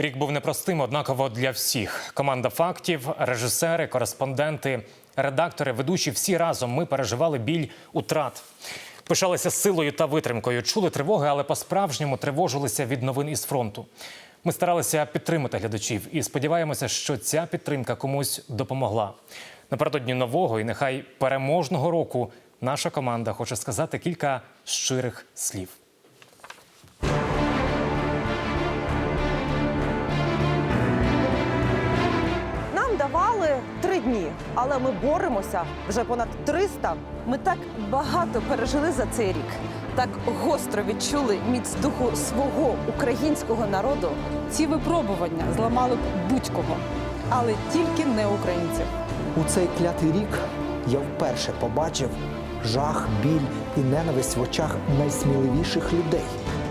Рік був непростим, однаково для всіх. Команда фактів, режисери, кореспонденти, редактори, ведучі всі разом ми переживали біль утрат. Пишалися силою та витримкою, чули тривоги, але по-справжньому тривожилися від новин із фронту. Ми старалися підтримати глядачів і сподіваємося, що ця підтримка комусь допомогла. Напередодні нового і нехай переможного року наша команда хоче сказати кілька щирих слів. Дні, але ми боремося вже понад 300. Ми так багато пережили за цей рік, так гостро відчули міць духу свого українського народу. Ці випробування зламали б будь-кого, але тільки не українців. У цей клятий рік я вперше побачив жах, біль і ненависть в очах найсміливіших людей.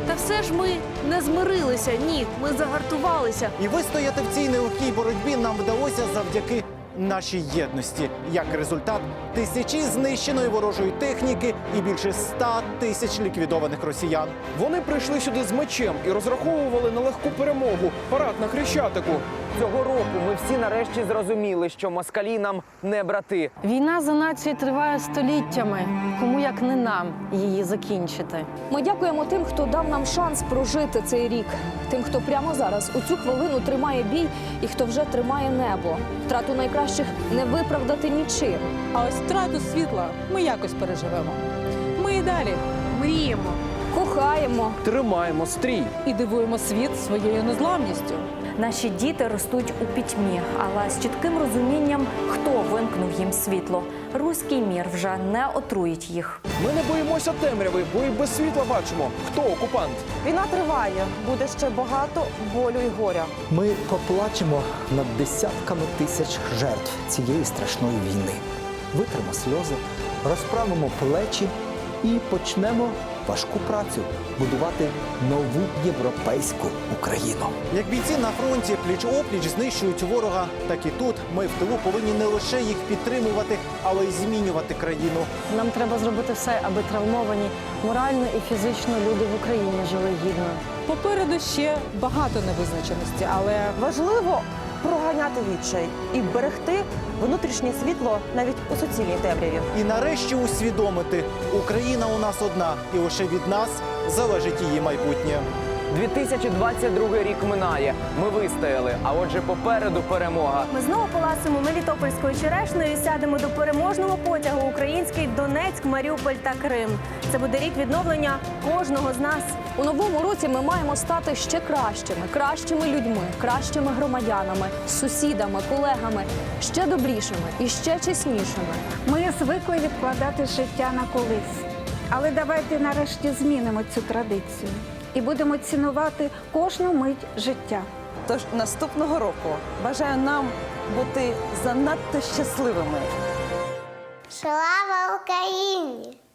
Та все ж ми не змирилися. Ні, ми загартувалися. І вистояти в цій нелегкій боротьбі нам вдалося завдяки нашій єдності. Як результат, тисячі знищеної ворожої техніки і більше ста тисяч ліквідованих росіян. Вони прийшли сюди з мечем і розраховували на легку перемогу. Парад на хрещатику. Цього року всі нарешті зрозуміли, що москалі нам не брати. Війна за націю триває століттями. Кому як не нам її закінчити? Ми дякуємо тим, хто дав нам шанс прожити цей рік, тим, хто прямо зараз у цю хвилину тримає бій і хто вже тримає небо. Втрату найкращих не виправдати нічим. А ось втрату світла ми якось переживемо. Ми і далі Мріємо. Кохаємо. Тримаємо стрій. і дивуємо світ своєю незламністю. Наші діти ростуть у пітьмі, але з чітким розумінням, хто вимкнув їм світло. Руський мір вже не отруїть їх. Ми не боїмося темряви, бо і без світла бачимо, хто окупант. Війна триває, буде ще багато болю і горя. Ми поплачемо над десятками тисяч жертв цієї страшної війни. Витримо сльози, розправимо плечі і почнемо важку працю будувати нову європейську Україну. Як бійці на фронті пліч опліч знищують ворога, так і тут ми в тилу повинні не лише їх підтримувати, але й змінювати країну. Нам треба зробити все, аби травмовані морально і фізично люди в Україні жили гідно. Попереду ще багато невизначеності, але Важливо проганяти відчай і берегти внутрішнє світло навіть у суцільній темряві. І нарешті усвідомити, Україна у нас одна, і лише від нас залежить її майбутнє. 2022 рік минає. Ми вистояли, а отже, попереду перемога. Ми знову поласимо Мелітопольською черешнею і сядемо до переможного потягу український Донецьк, Маріуполь та Крим. Це буде рік відновлення кожного з нас. У новому році ми маємо стати ще кращими, кращими людьми, кращими громадянами, сусідами, колегами, ще добрішими і ще чеснішими. Ми звикли відкладати життя на колись. Але давайте нарешті змінимо цю традицію і будемо цінувати кожну мить життя. Тож наступного року бажаю нам бути занадто щасливими. Слава Україні!